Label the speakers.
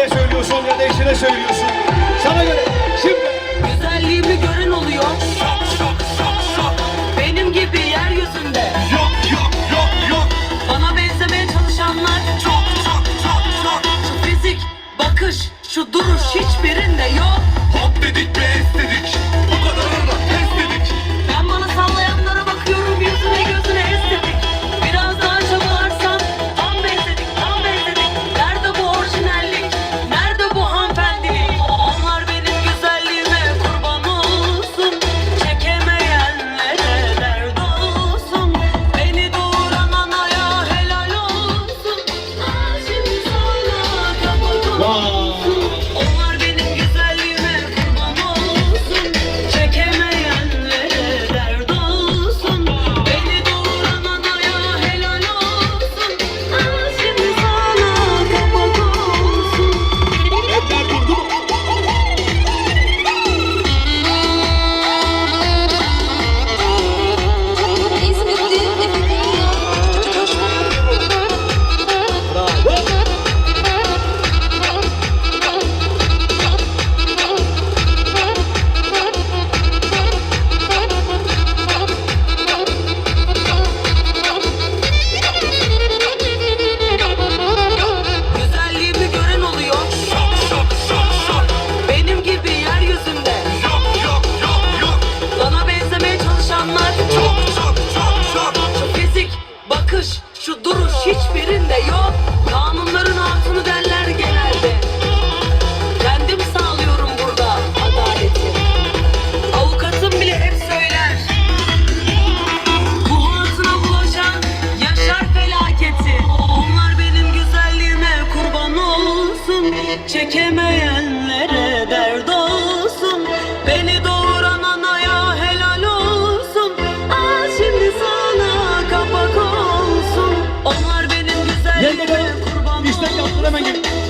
Speaker 1: aileye söylüyorsun ya da eşine söylüyorsun. Sana göre şimdi...
Speaker 2: Güzelliğimi gören oluyor. Şok şok şok şok. Benim gibi yeryüzünde. Yok yok yok yok. Bana benzemeye çalışanlar. Çok çok çok çok. Şu fizik, bakış, şu duruş hiçbiri Çekemeyenlere dert olsun. Beni doğuran anaya helal olsun. Al şimdi sana kapak olsun. Onlar benim güzelliğime kurban İşte yaptır hemen gel. olsun